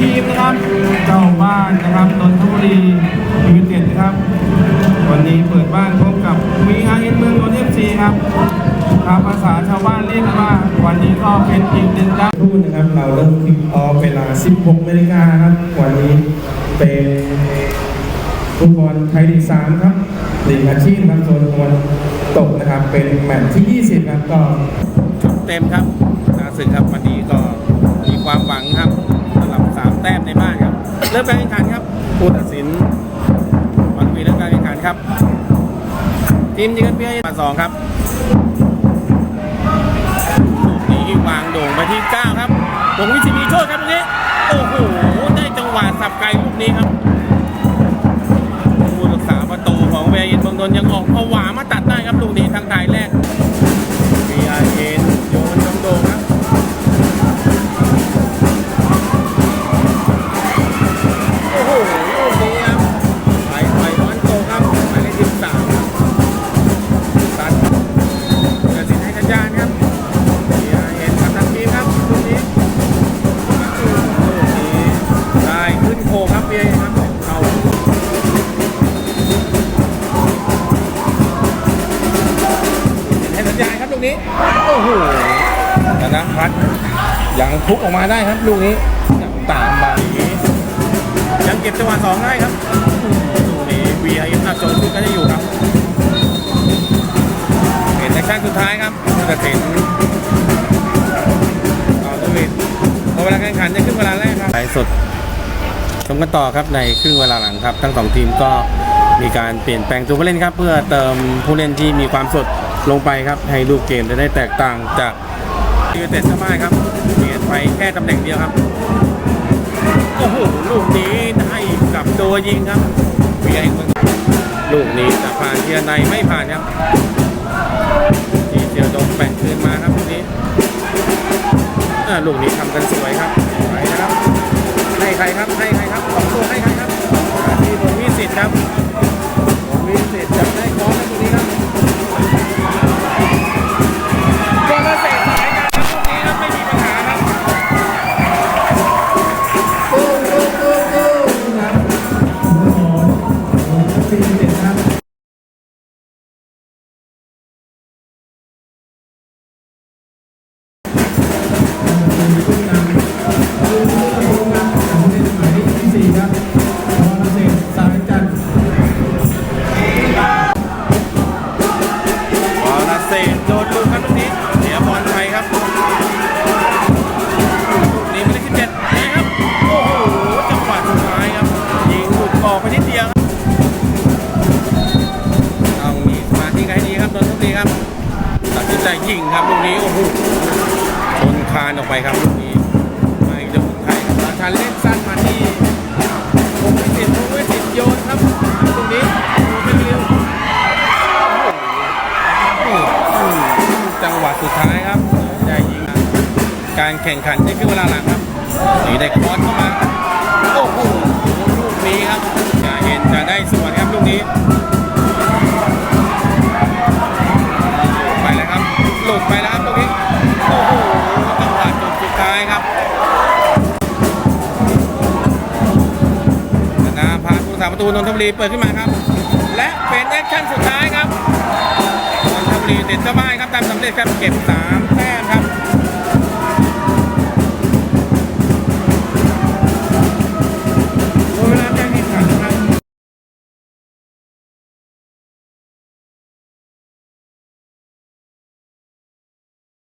ทีมนะครับ เจ้าบ้านนะครับนนทบุรียูเนเต็ดนะครับ วันนี้เปิดบ้านพบกับวีอาร์เอ็นเมืองนนทเอฟซีครับภาษาชาวบ้านเรียกว่าวันนี้ก็เป็นทีมหนึ่งด้านพูดนะครับ เราเริ่มคลิปออเวลา 16นาฬิกาครับ วันนี้เป็นฟุตบอลไทยลีกมครับลีกอาชีพครับโซนตวนตกนะครับ เป็นแมตช์ที่ 20ครับก็เต็มครับนาสึกครับวันนี้ก็ เริ่มการแข่งขันครับผู้ตัดสินวันวีเริ่มการแข่งขันครับ ทีมยิงกันเพียงมาสองครับลูกนี้วางโด่งไปที่เก้าครับวงวิชิมีโชคครับตรงนี้ โอ้โห ได้จังหวะสับไกลลูกนี้ครับผู้รักษาประตูของเวียยินเมืองนนยังออกเอาหวามาตัดได้ครับลูกนี้ทางไทยแรก ธนพัฒน์ยังทุบออกมาได้ครับลูกนี้ยังตามมาอย่างนี้ยังเก็บจังหวะสองได้ครับลูกนี้ VIF อัพโจนขึ้นก็จะอยู่ครับเห็นแอคชั่นสุดท้ายครับจะเห็นเอาตัววิดพอเวลาแข่งขันจะขึ้นเวลาแรกครับไลฟ์สดชมกันต่อครับในครึ่งเวลาหลังครับ ทั้งสองทีมก็มีการเปลี่ยนแปลงตัวผู้เล่นครับ เพื่อเติมผู้เล่นที่มีความสดลงไปครับ ให้ลูกเกมจะได้แตกต่างจาก ยูเต็ดสมาครับเปลี่ยนไปแค่ตำแหน่งเดียวครับ โอ้โห ลูกนี้ได้กับตัวยิงครับเบียร์ลูกนี้จะผ่านเทียร์ในไม่ผ่านครับทีเดียวโดนแบ่งคืนมาครับลูกนี้อ่าลูกนี้ทำกันสวยครับไปนะครับให้ใครครับให้ใครครับสองตัวให้ใคร คานออกไปครับลูกนี้ม่โดนใครครับราชันเล่นสั้นมาที่คงไม่ติดคงไม่ติดโยนครับตรงนี้โอ้โหเป็นเร็วจังหวะสุดท้ายครับได้ยิงการแข่งขันในครึ่งเวลาหลังครับนี่ได้คอร์สเข้ามาโอ้โหลูกนี้ครับจะเห็น ตูนนทบุรีเปิดขึ้นมาครับ และเป็นแอคชั่นสุดท้ายครับนนทบุรีติดเจ้าบ้านครับตามสำเร็จครับเก็บ3า